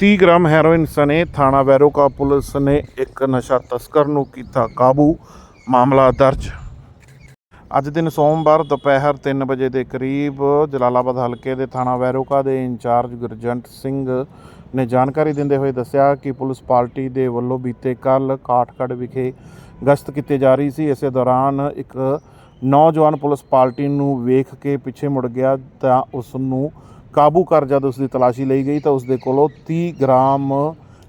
30 gram heroin ਸਣੇ ਥਾਣਾ ਵੈਰੋਕਾ police ਨੇ ਇੱਕ ਨਸ਼ਾ ਤਸਕਰ ਨੂੰ ਕੀਤਾ ਕਾਬੂ। ਮਾਮਲਾ ਦਰਜ। ਅੱਜ ਦਿਨ ਸੋਮਵਾਰ ਦੁਪਹਿਰ 3 ਵਜੇ ਦੇ ਕਰੀਬ ਜਲਾਲਾਬਾਦ ਹਲਕੇ ਦੇ ਥਾਣਾ ਵੈਰੋਕਾ ਦੇ ਇੰਚਾਰਜ ਗੁਰਜੰਟ ਸਿੰਘ ਨੇ ਜਾਣਕਾਰੀ ਦਿੰਦੇ ਹੋਏ ਦੱਸਿਆ ਕਿ ਪੁਲਿਸ ਪਾਰਟੀ ਦੇ ਵੱਲੋਂ ਬੀਤੇ ਕੱਲ ਕਾਠਗੜ੍ਹ ਵਿਖੇ ਗਸ਼ਤ ਕੀਤੀ ਜਾ ਰਹੀ ਸੀ। ਇਸੇ ਦੌਰਾਨ ਇੱਕ ਨੌਜਵਾਨ ਪੁਲਿਸ ਪਾਰਟੀ ਨੂੰ ਵੇਖ ਕੇ ਪਿੱਛੇ ਮੁੜ ਗਿਆ ਤਾਂ ਉਸ ਨੂੰ ਕਾਬੂ ਕਰ ਜਦ ਉਸ ਦੀ ਤਲਾਸ਼ੀ ਲਈ ਗਈ ਤਾਂ ਉਸ ਦੇ ਕੋਲੋਂ 30 ਗ੍ਰਾਮ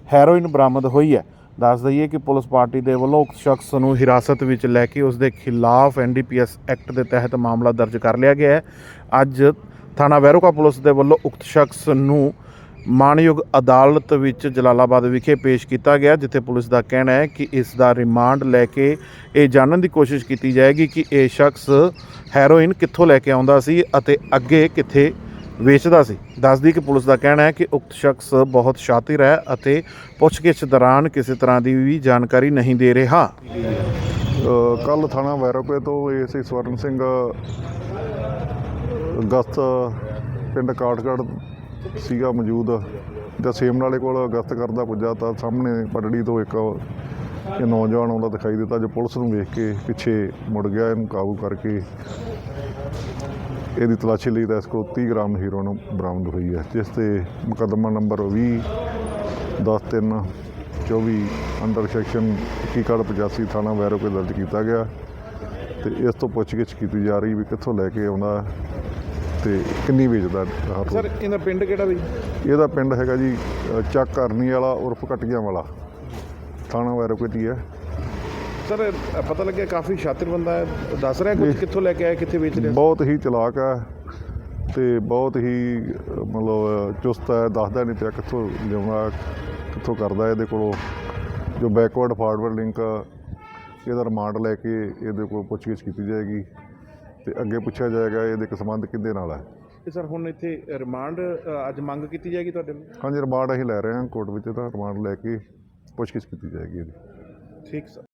ਹੈਰੋਇਨ ਬਰਾਮਦ ਹੋਈ ਹੈ। ਦੱਸ ਦਈਏ ਕਿ ਪੁਲਿਸ ਪਾਰਟੀ ਦੇ ਵੱਲੋਂ ਉਕਤ ਸ਼ਖਸ ਨੂੰ ਹਿਰਾਸਤ ਵਿੱਚ ਲੈ ਕੇ ਉਸ ਦੇ ਖਿਲਾਫ ਐਨਡੀਪੀਐਸ ਐਕਟ ਦੇ ਤਹਿਤ ਮਾਮਲਾ ਦਰਜ ਕਰ ਲਿਆ ਗਿਆ ਹੈ। ਅੱਜ ਥਾਣਾ ਵੈਰੋਕਾ ਪੁਲਿਸ ਦੇ ਵੱਲੋਂ ਉਕਤ ਸ਼ਖਸ ਨੂੰ ਮਾਣਯੋਗ ਅਦਾਲਤ ਵਿੱਚ ਜਲਾਲਾਬਾਦ ਵਿਖੇ ਪੇਸ਼ ਕੀਤਾ ਗਿਆ, ਜਿੱਥੇ ਪੁਲਿਸ ਦਾ ਕਹਿਣਾ ਹੈ ਕਿ ਇਸ ਦਾ ਰਿਮਾਂਡ ਲੈ ਕੇ ਇਹ ਜਾਣਨ ਦੀ ਕੋਸ਼ਿਸ਼ ਕੀਤੀ ਜਾਏਗੀ ਕਿ ਇਹ ਸ਼ਖਸ ਹੈਰੋਇਨ ਕਿੱਥੋਂ ਲੈ ਕੇ ਆਉਂਦਾ ਸੀ ਅਤੇ ਅੱਗੇ ਕਿੱਥੇ ਵੇਚਦਾ ਸੀ। ਦੱਸਦੀ ਕਿ ਪੁਲਿਸ ਦਾ ਕਹਿਣਾ ਹੈ ਕਿ ਉਕਤ ਸ਼ਖਸ ਬਹੁਤ ਸ਼ਾਤਿਰ ਹੈ ਅਤੇ ਪੁੱਛਗਿੱਛ ਦੌਰਾਨ ਕਿਸੇ ਤਰ੍ਹਾਂ ਦੀ ਵੀ ਜਾਣਕਾਰੀ ਨਹੀਂ ਦੇ ਰਿਹਾ। ਕੱਲ ਥਾਣਾ ਵੈਰੋਪੇ ਤੋਂ ਏਸੀ ਸਵਰਨ ਸਿੰਘ ਗਸਤ ਪਿੰਡ ਕਾਠਗੜ੍ਹ ਸੀਗਾ ਮੌਜੂਦ। ਤੇ ਸੇਮ ਵਾਲੇ ਕੋਲ ਗਸਤ ਕਰਦਾ ਪੁੱਜਾ ਤਾਂ ਸਾਹਮਣੇ ਪਟੜੀ ਤੋਂ ਇੱਕ ਇਹ ਨੌਜਵਾਨ ਆਉਂਦਾ ਦਿਖਾਈ ਦਿੱਤਾ, ਜੋ ਪੁਲਿਸ ਨੂੰ ਵੇਖ ਕੇ ਪਿੱਛੇ ਮੁੜ ਗਿਆ, ਇਹਨੂੰ ਕਾਬੂ ਕਰਕੇ ਇਹਦੀ ਤਲਾਸ਼ੀ ਲਈ ਤਾਂ ਇਸ ਕੋਲ 30 ਗ੍ਰਾਮ ਹੀਰੋਇਨ ਬਰਾਮਦ ਹੋਈ ਹੈ ਜਿਸ ਤੇ ਮੁਕੱਦਮਾ ਨੰਬਰ 20 10 3 24 ਅੰਡਰ ਸੈਕਸ਼ਨ 2185 ਥਾਣਾ ਵੈਰੋਪੇ ਦਰਜ ਕੀਤਾ ਗਿਆ ਤੇ ਇਸ ਤੋਂ ਪੁੱਛਗਿੱਛ ਕੀਤੀ ਜਾ ਰਹੀ ਵੀ ਕਿੱਥੋਂ ਲੈ ਕੇ ਆਉਂਦਾ ਤੇ ਕਿੰਨੀ ਵੇਚਦਾ। ਸਰ ਇਹਦਾ ਪਿੰਡ ਕਿਹੜਾ ਬਈ ਇਹਦਾ ਪਿੰਡ ਹੈਗਾ ਜੀ ਚੱਕ ਕਰਨੀ ਵਾਲਾ ਉਰਫ ਕਟੀਆਂ ਵਾਲਾ। ਥਾਣਾ ਵੈਰੋਪੇ 'ਚ ਹੀ ਹੈ। ਸਰ ਪਤਾ ਲੱਗਿਆ ਕਾਫੀ ਸ਼ਾਤਿਰ ਬੰਦਾ ਹੈ। ਦੱਸ ਰਿਹਾ ਕੁਝ ਕਿੱਥੋਂ ਲੈ ਕੇ ਆਇਆ ਕਿੱਥੇ ਵੇਚ ਬਹੁਤ ਹੀ ਚਲਾਕ ਹੈ ਤੇ ਬਹੁਤ ਹੀ ਮਤਲਬ ਚੁਸਤ ਹੈ। ਦੱਸਦਾ ਨਹੀਂ ਪਿਆ ਕਿੱਥੋਂ ਲਿਆਉਣਾ ਕਿੱਥੋਂ ਕਰਦਾ ਇਹਦੇ ਕੋਲੋਂ। ਜੋ ਬੈਕਵਰਡ ਫਾਰਵਰਡ ਲਿੰਕ ਇਹਦਾ ਰਿਮਾਂਡ ਲੈ ਕੇ ਇਹਦੇ ਕੋਲ ਪੁੱਛਗਿੱਛ ਕੀਤੀ ਜਾਏਗੀ ਤੇ ਅੱਗੇ ਪੁੱਛਿਆ ਜਾਏਗਾ ਇਹਦੇ ਸੰਬੰਧ ਕਿਹਦੇ ਨਾਲ ਹੈ। ਤੇ ਸਰ ਹੁਣ ਇੱਥੇ ਰਿਮਾਂਡ ਅੱਜ ਮੰਗ ਕੀਤੀ ਜਾਏਗੀ ਤੁਹਾਡੇ ਨੂੰ ਹਾਂਜੀ ਰਿਮਾਂਡ ਅਸੀਂ ਲੈ ਰਹੇ ਹਾਂ। ਕੋਰਟ ਵਿੱਚ ਤਾਂ ਰਿਮਾਂਡ ਲੈ ਕੇ ਪੁੱਛਗਿੱਛ ਕੀਤੀ ਜਾਏਗੀ ਇਹਦੀ। ਠੀਕ ਸਰ।